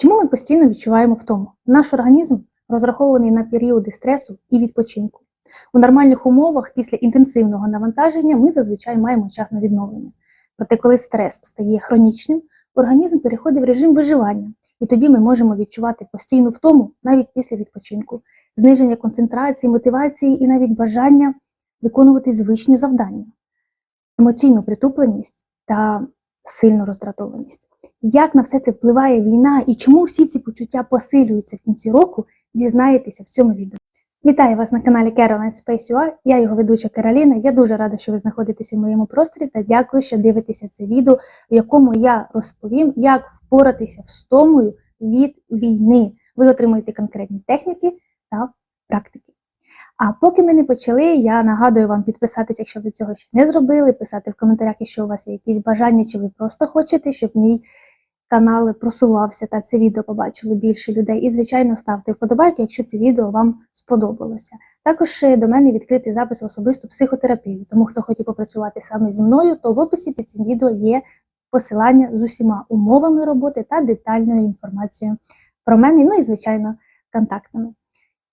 Чому ми постійно відчуваємо втому? Наш організм розрахований на періоди стресу і відпочинку. У нормальних умовах після інтенсивного навантаження ми зазвичай маємо час на відновлення. Проте, коли стрес стає хронічним, організм переходить в режим виживання, і тоді ми можемо відчувати постійну втому навіть після відпочинку, зниження концентрації, мотивації і навіть бажання виконувати звичні завдання, емоційну притупленість та сильну роздратованість. Як на все це впливає війна і чому всі ці почуття посилюються в кінці року, дізнаєтеся в цьому відео. Вітаю вас на каналі Caroline Space UA, я його ведуча Кароліна. Я дуже рада, що ви знаходитеся в моєму просторі та дякую, що дивитеся це відео, в якому я розповім, як впоратися втомою від війни. Ви отримуєте конкретні техніки та практики. А поки ми не почали, я нагадую вам підписатися, якщо ви цього ще не зробили, писати в коментарях, якщо у вас є якісь бажання, чи ви просто хочете, щоб мій канал просувався та це відео побачили більше людей. І, звичайно, ставте вподобайки, якщо це відео вам сподобалося. Також е, до мене відкритий запис особисту психотерапію. Тому хто хоче попрацювати саме зі мною, то в описі під цим відео є посилання з усіма умовами роботи та детальною інформацією про мене, ну і, звичайно, контактами.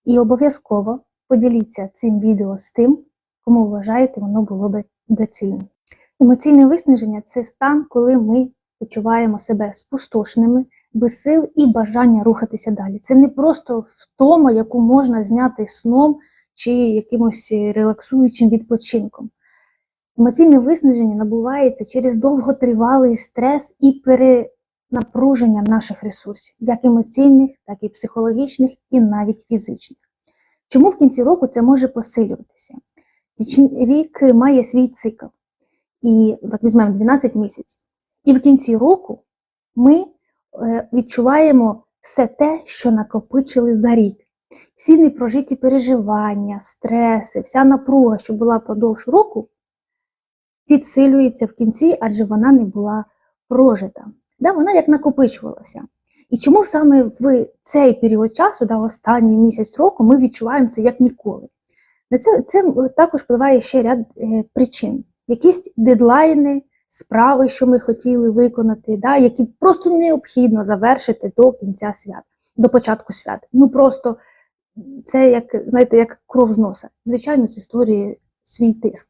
І обов'язково поділіться цим відео з тим, кому вважаєте, воно було би доцільним. Емоційне виснаження це стан, коли ми почуваємо себе спустошеними, без сил і бажання рухатися далі. Це не просто втома, яку можна зняти сном чи якимось релаксуючим відпочинком. Емоційне виснаження набувається через довготривалий стрес і перенапруження наших ресурсів, як емоційних, так і психологічних, і навіть фізичних. Чому в кінці року це може посилюватися? Рік має свій цикл, і так візьмемо 12 місяців. І в кінці року ми е, відчуваємо все те, що накопичили за рік. Всі непрожиті переживання, стреси, вся напруга, що була впродовж року, підсилюється в кінці, адже вона не була прожита. Да, Вона як накопичувалася. І чому саме в цей період часу, да, останній місяць року, ми відчуваємо це як ніколи? На це, це також впливає ще ряд е, причин. Якісь дедлайни, справи, що ми хотіли виконати, да, які просто необхідно завершити до кінця свят, до початку свят. Ну просто це як, знаєте, як кров з носа. Звичайно, це створює свій тиск.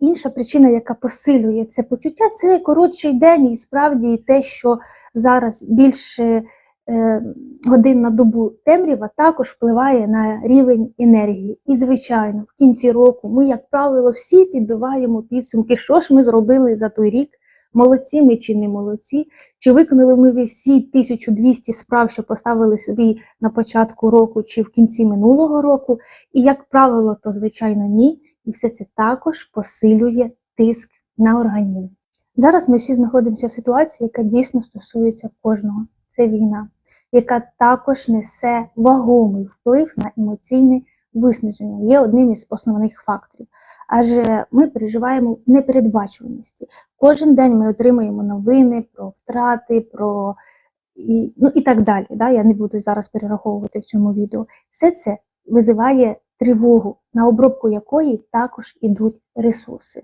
Інша причина, яка посилює це почуття, це коротший день, і справді те, що зараз більше е, годин на добу темрява, також впливає на рівень енергії. І, звичайно, в кінці року ми, як правило, всі підбиваємо підсумки, що ж ми зробили за той рік, молодці ми чи не молодці, чи виконали ми всі 1200 справ, що поставили собі на початку року чи в кінці минулого року. І, як правило, то, звичайно, ні. І все це також посилює тиск на організм. Зараз ми всі знаходимося в ситуації, яка дійсно стосується кожного. Це війна, яка також несе вагомий вплив на емоційне виснаження, є одним із основних факторів. Адже ми переживаємо в непередбачуваності. Кожен день ми отримуємо новини про втрати, про і, ну, і так далі. Да? Я не буду зараз перераховувати в цьому відео. Все це визиває тривогу, на обробку якої також ідуть ресурси.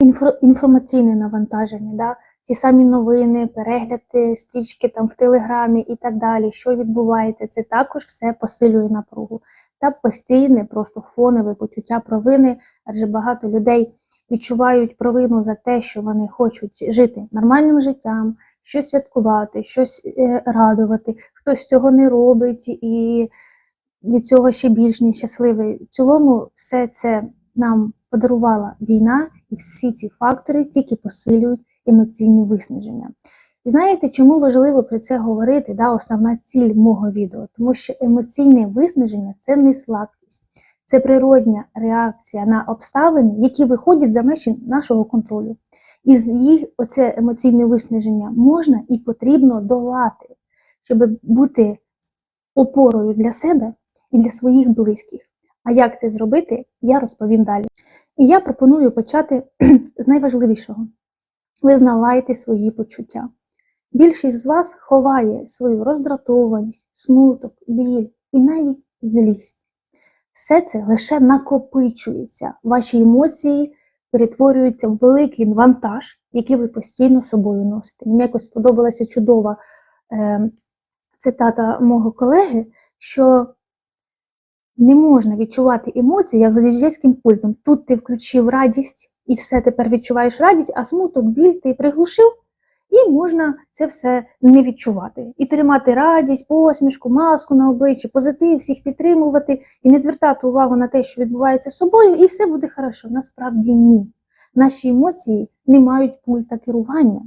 Інфо, інформаційне навантаження, да? ті самі новини, перегляди, стрічки там в Телеграмі і так далі, що відбувається, це також все посилює напругу. Та постійне, просто фонове почуття провини, адже багато людей відчувають провину за те, що вони хочуть жити нормальним життям, щось святкувати, щось е, радувати, хтось цього не робить і від цього ще більш нещасливий. В цілому, все це нам подарувала війна, і всі ці фактори тільки посилюють емоційне виснаження. І знаєте, чому важливо про це говорити? Да, Основна ціль мого відео, тому що емоційне виснаження це не слабкість, це природня реакція на обставини, які виходять за межі нашого контролю. І з їх оце емоційне виснаження можна і потрібно долати, щоб бути опорою для себе і для своїх близьких. А як це зробити, я розповім далі. І я пропоную почати з найважливішого: визнавайте свої почуття. Більшість з вас ховає свою роздратованість, смуток, біль і навіть злість. Все це лише накопичується, ваші емоції перетворюються в великий вантаж, який ви постійно собою носите. Мені якось сподобалася чудова е, цитата мого колеги, що не можна відчувати емоції, як за діджейським пультом. Тут ти включив радість і все тепер відчуваєш радість, а смуток, біль ти приглушив, і можна це все не відчувати. І тримати радість, посмішку, маску на обличчі, позитив, всіх підтримувати і не звертати увагу на те, що відбувається з собою, і все буде хорошо. Насправді ні. Наші емоції не мають пульта керування.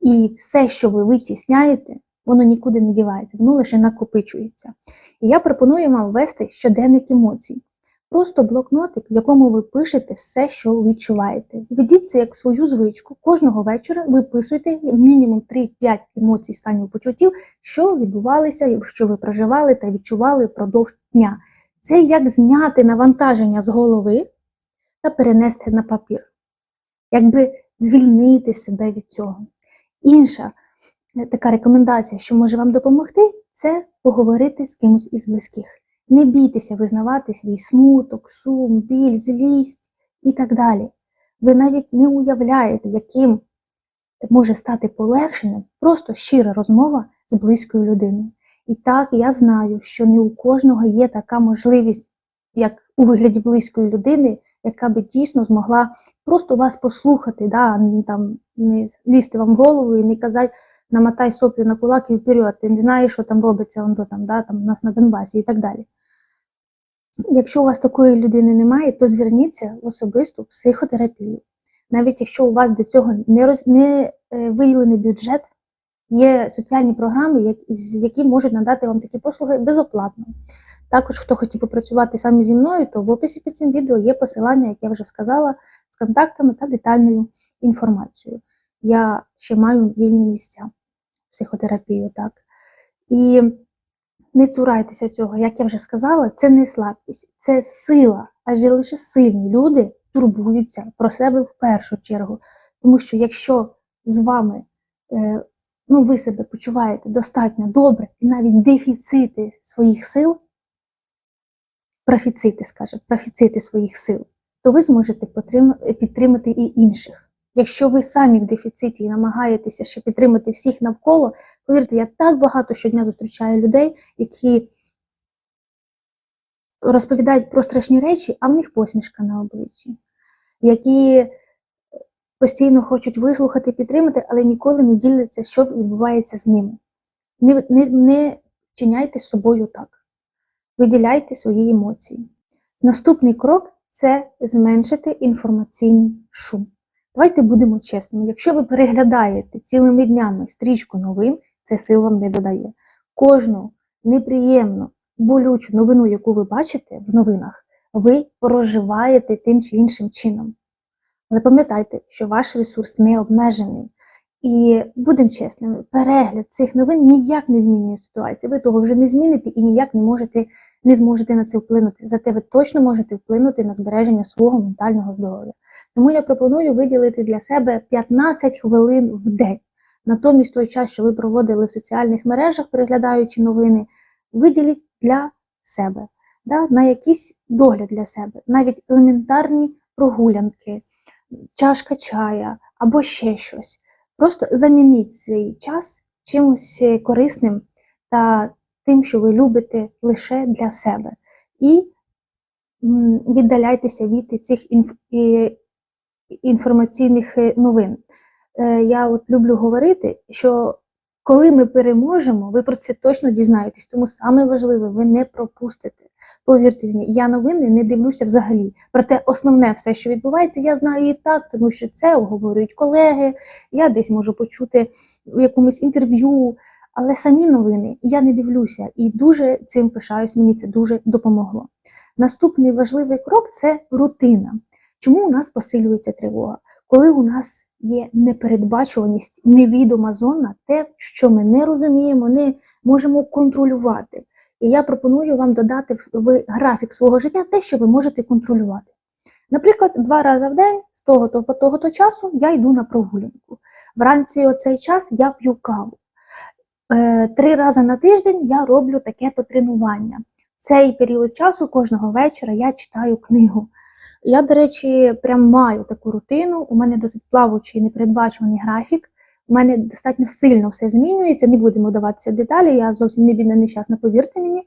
І все, що ви витісняєте, воно нікуди не дівається, воно лише накопичується. І я пропоную вам ввести щоденник емоцій. Просто блокнотик, в якому ви пишете все, що відчуваєте. Ведіть це як свою звичку. Кожного вечора виписуйте мінімум 3-5 емоцій станів почуттів, що відбувалися, що ви проживали та відчували впродовж дня. Це як зняти навантаження з голови та перенести на папір. Якби звільнити себе від цього. Інша така рекомендація, що може вам допомогти, це поговорити з кимось із близьких. Не бійтеся визнавати свій смуток, сум, біль, злість і так далі. Ви навіть не уявляєте, яким може стати полегшенням просто щира розмова з близькою людиною. І так, я знаю, що не у кожного є така можливість, як у вигляді близької людини, яка би дійсно змогла просто вас послухати, да, там не лізти вам в голову і не казати, намотай соплі на кулак і вперед, ти не знаєш, що там робиться он, то, там, да, там, у нас на Донбасі і так далі. Якщо у вас такої людини немає, то зверніться в особисту психотерапію. Навіть якщо у вас до цього не, роз... не е, виділений бюджет, є соціальні програми, які можуть надати вам такі послуги безоплатно. Також, хто хотів попрацювати саме зі мною, то в описі під цим відео є посилання, як я вже сказала, з контактами та детальною інформацією. Я ще маю вільні місця психотерапію, так. І не цурайтеся цього, як я вже сказала, це не слабкість, це сила. Адже лише сильні люди турбуються про себе в першу чергу. Тому що якщо з вами е, ну, ви себе почуваєте достатньо добре, і навіть дефіцити своїх сил, профіцити, скажімо, профіцити своїх сил, то ви зможете підтримати і інших. Якщо ви самі в дефіциті і намагаєтеся ще підтримати всіх навколо, повірте, я так багато щодня зустрічаю людей, які розповідають про страшні речі, а в них посмішка на обличчі, які постійно хочуть вислухати, підтримати, але ніколи не діляться, що відбувається з ними. Не, не, не вчиняйте з собою так. Виділяйте свої емоції. Наступний крок це зменшити інформаційний шум. Давайте будемо чесними. Якщо ви переглядаєте цілими днями стрічку новин, це сил вам не додає. Кожну неприємну, болючу новину, яку ви бачите в новинах, ви проживаєте тим чи іншим чином. Але пам'ятайте, що ваш ресурс не обмежений. І будемо чесними, перегляд цих новин ніяк не змінює ситуацію. Ви того вже не зміните і ніяк не можете не зможете на це вплинути. Зате ви точно можете вплинути на збереження свого ментального здоров'я. Тому я пропоную виділити для себе 15 хвилин в день. Натомість той час, що ви проводили в соціальних мережах, переглядаючи новини, виділіть для себе, да, на якийсь догляд для себе, навіть елементарні прогулянки, чашка чая або ще щось. Просто замініть цей час чимось корисним та тим, що ви любите лише для себе. І віддаляйтеся від цих інф... інформаційних е, новин. Е, Я от люблю говорити, що коли ми переможемо, ви про це точно дізнаєтесь, тому саме важливе, ви не пропустите. Повірте мені, я новини не дивлюся взагалі. Проте основне все, що відбувається, я знаю і так, тому що це обговорюють колеги, я десь можу почути в якомусь інтерв'ю, але самі новини я не дивлюся і дуже цим пишаюсь, мені це дуже допомогло. Наступний важливий крок це рутина. Чому у нас посилюється тривога? Коли у нас є непередбачуваність, невідома зона, те, що ми не розуміємо, не можемо контролювати. І я пропоную вам додати в- графік свого життя те, що ви можете контролювати. Наприклад, два рази в день з того то по того то часу я йду на прогулянку. Вранці оцей час я п'ю каву. Е, Три рази на тиждень я роблю таке-то тренування. Цей період часу кожного вечора я читаю книгу. Я, до речі, прям маю таку рутину. У мене досить плавучий непередбачуваний графік. У мене достатньо сильно все змінюється, не будемо вдаватися деталі, я зовсім не бідна нещасна, повірте мені.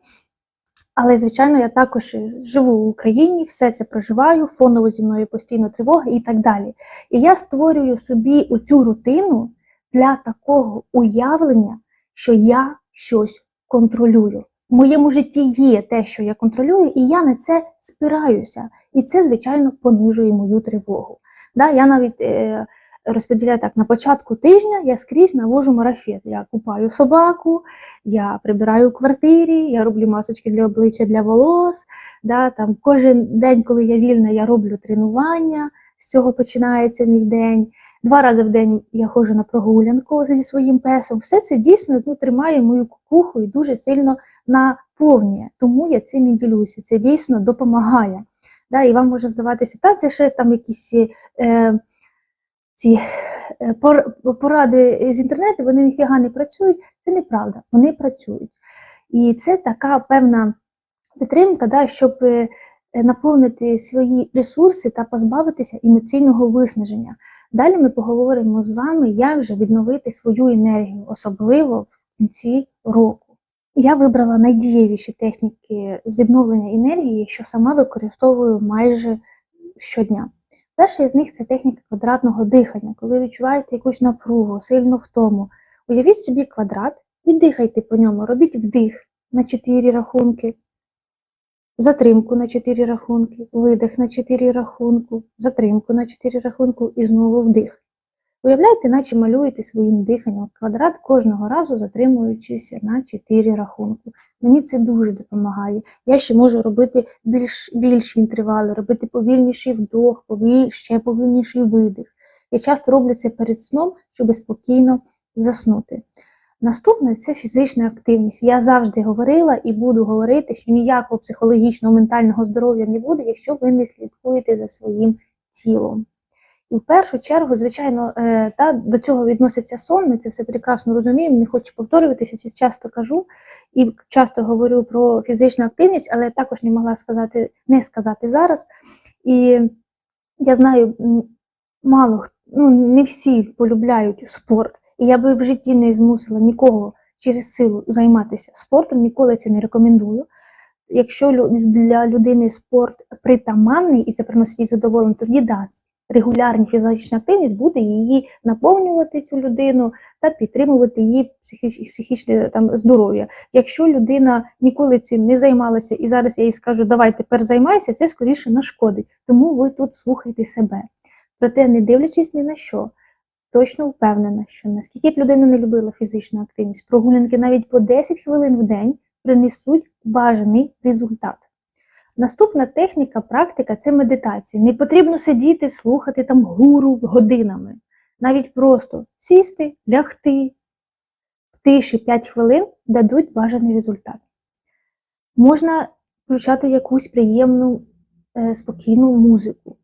Але, звичайно, я також живу в Україні, все це проживаю, фоново зі мною постійно тривога і так далі. І я створюю собі оцю рутину для такого уявлення, що я щось контролюю. Моєму житті є те, що я контролюю, і я на це спираюся. І це, звичайно, понижує мою тривогу. Да, я навіть е, розподіляю так: на початку тижня я скрізь навожу марафет. Я купаю собаку, я прибираю квартирі, я роблю масочки для обличчя для волос. Да, там, кожен день, коли я вільна, я роблю тренування. З цього починається мій день. Два рази в день я ходжу на прогулянку зі своїм песом. Все це дійсно ну, тримає мою кукуху і дуже сильно наповнює. Тому я цим і ділюся. Це дійсно допомагає. Да, і вам може здаватися, та це ще там якісь е, ці е, поради з інтернету, вони ніфіга не працюють. Це неправда, вони працюють. І це така певна підтримка, да, щоб е, наповнити свої ресурси та позбавитися емоційного виснаження. Далі ми поговоримо з вами, як же відновити свою енергію, особливо в кінці року. Я вибрала найдієвіші техніки з відновлення енергії, що сама використовую майже щодня. Перша із них це техніка квадратного дихання, коли відчуваєте якусь напругу, сильну втому. Уявіть собі квадрат і дихайте по ньому. Робіть вдих на 4 рахунки, затримку на 4 рахунки, видих на 4 рахунку, затримку на 4 рахунку і знову вдих. Уявляєте, наче малюєте своїм диханням квадрат кожного разу затримуючись на 4 рахунку. Мені це дуже допомагає. Я ще можу робити більш, більші інтервали, робити повільніший вдох, повіль, ще повільніший видих. Я часто роблю це перед сном, щоб спокійно заснути. Наступне це фізична активність. Я завжди говорила і буду говорити, що ніякого психологічного ментального здоров'я не буде, якщо ви не слідкуєте за своїм тілом. І в першу чергу, звичайно, е, та, до цього відноситься сон, ми це все прекрасно розуміємо, не хочу повторюватися, часто кажу і часто говорю про фізичну активність, але також не могла сказати, не сказати зараз. І я знаю, мало ну, не всі полюбляють спорт, і я би в житті не змусила нікого через силу займатися спортом, ніколи це не рекомендую. Якщо для людини спорт притаманний і це приносить їй задоволення, тоді да, регулярна фізична активність буде її наповнювати цю людину та підтримувати її психіч- психічне там здоров'я. Якщо людина ніколи цим не займалася, і зараз я їй скажу, давай тепер займайся, це скоріше нашкодить. Тому ви тут слухайте себе. Проте, не дивлячись ні на що, точно впевнена, що наскільки б людина не любила фізичну активність, прогулянки навіть по 10 хвилин в день принесуть бажаний результат. Наступна техніка, практика це медитація. Не потрібно сидіти, слухати там гуру годинами. Навіть просто сісти, лягти в тиші 5 хвилин дадуть бажаний результат. Можна включати якусь приємну, е, спокійну музику,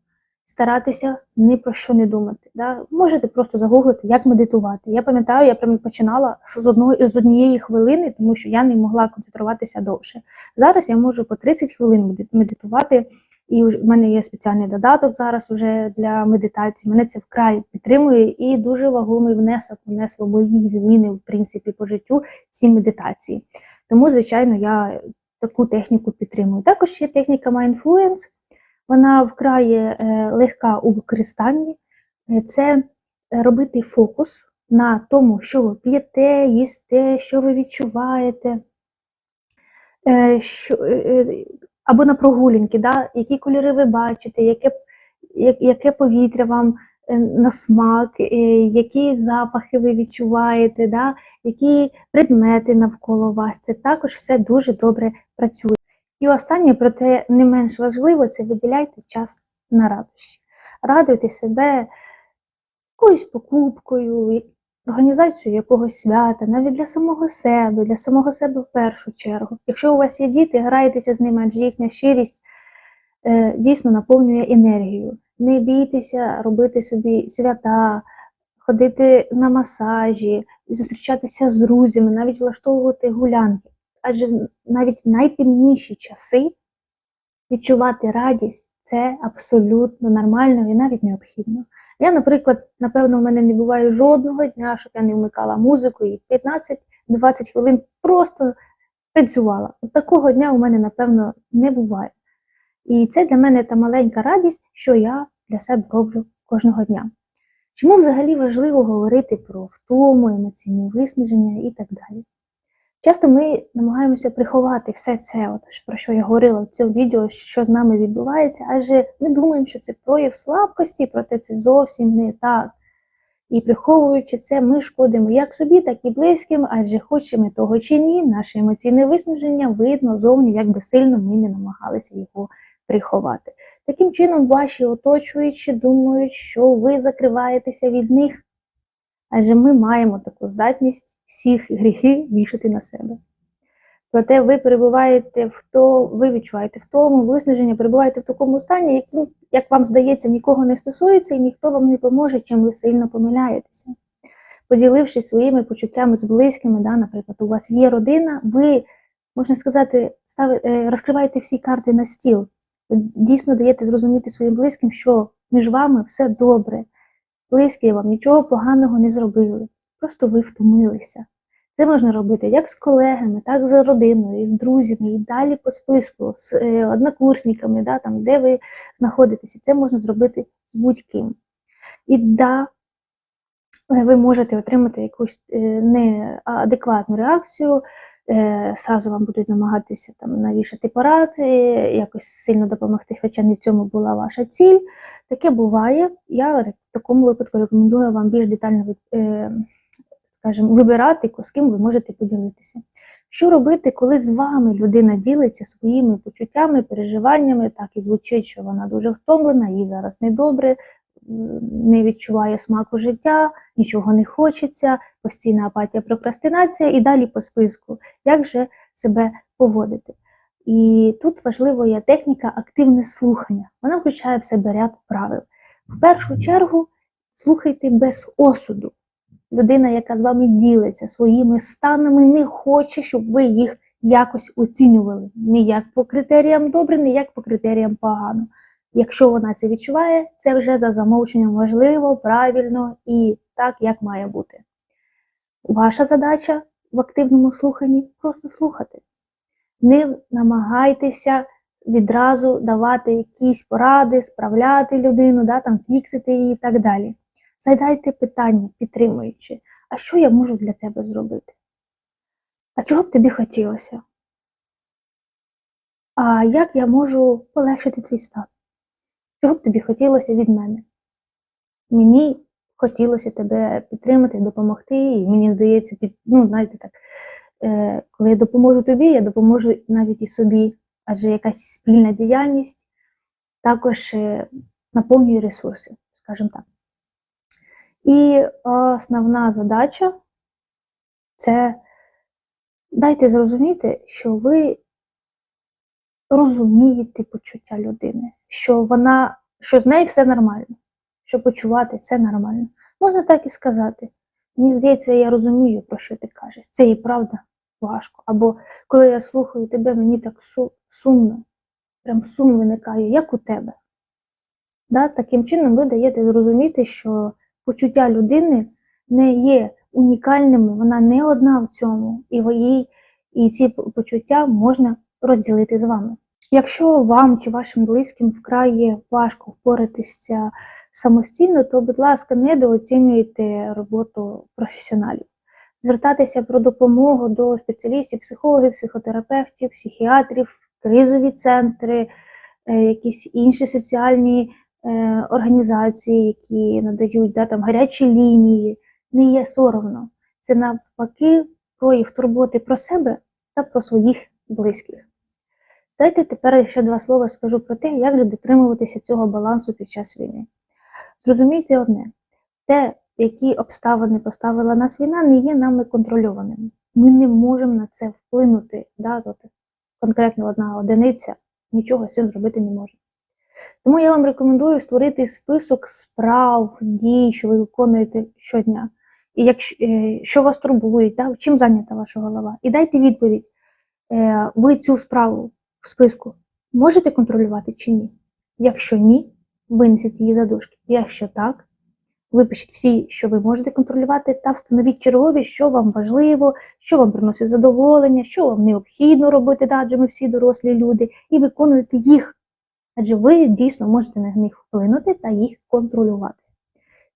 старатися ні про що не думати. Да? Можете просто загуглити, як медитувати. Я пам'ятаю, я прямо починала з, одної, з однієї хвилини, тому що я не могла концентруватися довше. Зараз я можу по 30 хвилин медитувати, і в мене є спеціальний додаток зараз уже для медитації. Мене це вкрай підтримує і дуже вагомий внесок внесло мої зміни, в принципі, по життю ці медитації. Тому, звичайно, я таку техніку підтримую. Також є техніка Mindfluence. Вона вкрай е, легка у використанні. Е, Це е, робити фокус на тому, що ви п'єте, їсте, що ви відчуваєте, що, або на прогулянки, да? які кольори ви бачите, яке, яке повітря вам на смак, які запахи ви відчуваєте, да? які предмети навколо вас. Це також все дуже добре працює. І останнє, проте не менш важливо, це виділяйте час на радощі. Радуйте себе якоюсь покупкою, організацією якогось свята, навіть для самого себе, для самого себе в першу чергу. Якщо у вас є діти, грайтеся з ними, адже їхня щирість е, дійсно наповнює енергію. Не бійтеся робити собі свята, ходити на масажі, зустрічатися з друзями, навіть влаштовувати гулянки. Адже навіть в найтемніші часи відчувати радість Це абсолютно нормально і навіть необхідно. Я, наприклад, напевно, у мене не буває жодного дня, щоб я не вмикала музику і 15-20 хвилин просто працювала. Такого дня у мене, напевно, не буває. І це для мене та маленька радість, що я для себе роблю кожного дня. Чому взагалі важливо говорити про втому, емоційне виснаження і так далі? Часто ми намагаємося приховати все це, от, про що я говорила в цьому відео, що з нами відбувається, адже ми думаємо, що це прояв слабкості, проте це зовсім не так. І приховуючи це, ми шкодимо як собі, так і близьким, адже хочемо того чи ні, наше емоційне виснаження видно зовні, як би сильно ми не намагалися його приховати. Таким чином, ваші оточуючі думають, що ви закриваєтеся від них, адже ми маємо таку здатність всіх гріхи вішати на себе. Проте ви перебуваєте в то, ви відчуваєте в тому виснаження, перебуваєте в такому стані, яким, як вам здається, нікого не стосується, і ніхто вам не поможе, чим ви сильно помиляєтеся. Поділившись своїми почуттями з близькими, да, наприклад, у вас є родина, ви, можна сказати, стави, е, розкриваєте всі карти на стіл. Дійсно даєте зрозуміти своїм близьким, що між вами все добре. Близькі вам нічого поганого не зробили. Просто ви втомилися. Це можна робити як з колегами, так з родиною, з друзями, і далі по списку, з е, однокурсниками, да, там, де ви знаходитеся. Це можна зробити з будь-ким. І да, ви можете отримати якусь е, неадекватну реакцію, е, сразу вам будуть намагатися там, навішати парад, е, якось сильно допомогти, хоча не в цьому була ваша ціль. Таке буває. Я в такому випадку рекомендую вам більш детально е, скажімо, вибирати, з ким ви можете поділитися. Що робити, коли з вами людина ділиться своїми почуттями, переживаннями, так і звучить, що вона дуже втомлена, їй зараз недобре, не відчуває смаку життя, нічого не хочеться, постійна апатія, прокрастинація і далі по списку. Як же себе поводити? І тут важливо є техніка активне слухання. Вона включає в себе ряд правил. В першу чергу слухайте без осуду. Людина, яка з вами ділиться своїми станами, не хоче, щоб ви їх якось оцінювали. Ні як по критеріям добре, ні як по критеріям погано. Якщо вона це відчуває, це вже за замовченням важливо, правильно і так, як має бути. Ваша задача в активному слуханні просто слухати. Не намагайтеся відразу давати якісь поради, справляти людину, да, там, фіксити її і так далі. Задайте питання, підтримуючи, а що я можу для тебе зробити? А чого б тобі хотілося? А як я можу полегшити твій стан? Чого б тобі хотілося від мене? Мені хотілося тебе підтримати, допомогти, і мені здається, під, ну, знаєте, так, е, коли я допоможу тобі, я допоможу навіть і собі, адже якась спільна діяльність також е, наповнює ресурси, скажімо так. І основна задача це дайте зрозуміти, що ви розумієте почуття людини, що вона, що з нею все нормально, що почувати це нормально. Можна так і сказати. Мені здається, я розумію, про що ти кажеш. Це і правда важко. Або коли я слухаю тебе, мені так сумно, прям сум виникає, як у тебе. Да? Таким чином ви даєте зрозуміти, що почуття людини не є унікальними, вона не одна в цьому, і їй, і ці почуття можна розділити з вами. Якщо вам чи вашим близьким вкрай важко впоратися самостійно, то, будь ласка, недооцінюйте роботу професіоналів. Звертатися про допомогу до спеціалістів, психологів, психотерапевтів, психіатрів, кризові центри, е, якісь інші соціальні е, організації, які надають да, там, гарячі лінії, не є соромно. Це навпаки прояв турботи про себе та про своїх близьких. Дайте тепер ще два слова скажу про те, як же дотримуватися цього балансу під час війни. Зрозумійте одне: те, які обставини поставила нас війна, не є нами контрольованими. Ми не можемо на це вплинути. Да? От конкретно одна одиниця нічого з цим зробити не може. Тому я вам рекомендую створити список справ, дій, що ви виконуєте щодня. І якщо, е, що вас турбує, да? чим зайнята ваша голова. І дайте відповідь, е, ви цю справу в списку можете контролювати чи ні? Якщо ні, винесіть її задушки. Якщо так, випишіть всі, що ви можете контролювати, та встановіть чергові, що вам важливо, що вам приносить задоволення, що вам необхідно робити, да, адже ми всі дорослі люди, і виконуйте їх. Адже ви дійсно можете на них вплинути та їх контролювати.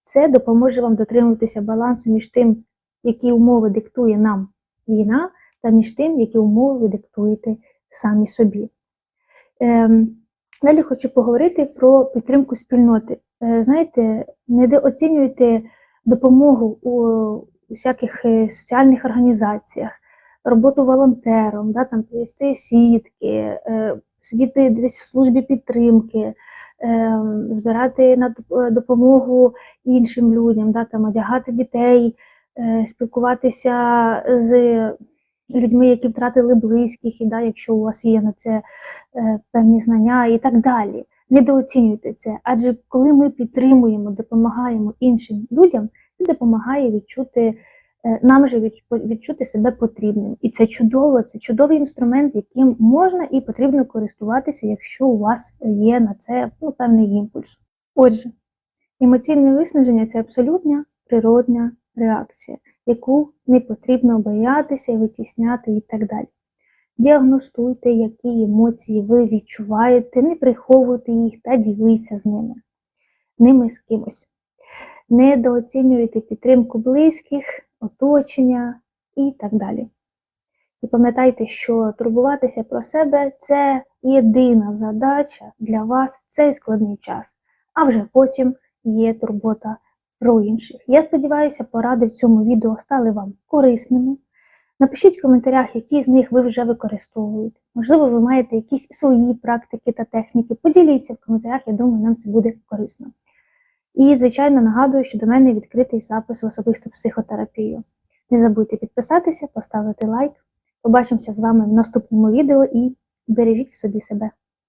Це допоможе вам дотримуватися балансу між тим, які умови диктує нам війна, та між тим, які умови ви диктуєте самі собі. Ем, Далі хочу поговорити про підтримку спільноти. Е, Знаєте, недооцінюйте допомогу у всяких е, соціальних організаціях, роботу волонтером, да, там, плести сітки, е, сидіти десь в службі підтримки, е, збирати на допомогу іншим людям, да, там, одягати дітей, спілкуватися з людьми, які втратили близьких, і да, якщо у вас є на це е, певні знання і так далі. Недооцінюйте це, адже коли ми підтримуємо, допомагаємо іншим людям, це допомагає відчути е, нам же відчути себе потрібним. І це чудово, це чудовий інструмент, яким можна і потрібно користуватися, якщо у вас є на це ну, певний імпульс. Отже, емоційне виснаження це абсолютна природня реакція, яку не потрібно боятися, витісняти і так далі. Діагностуйте, які емоції ви відчуваєте, не приховуйте їх та діліться з ними, ними з кимось. Недооцінюйте підтримку близьких, оточення і так далі. І пам'ятайте, що турбуватися про себе це єдина задача для вас в цей складний час, а вже потім є турбота про інших. Я сподіваюся, поради в цьому відео стали вам корисними. Напишіть в коментарях, які з них ви вже використовуєте. Можливо, ви маєте якісь свої практики та техніки. Поділіться в коментарях, я думаю, нам це буде корисно. І, звичайно, нагадую, що до мене відкритий запис в особисту психотерапію. Не забудьте підписатися, поставити лайк. Побачимося з вами в наступному відео і бережіть в собі себе.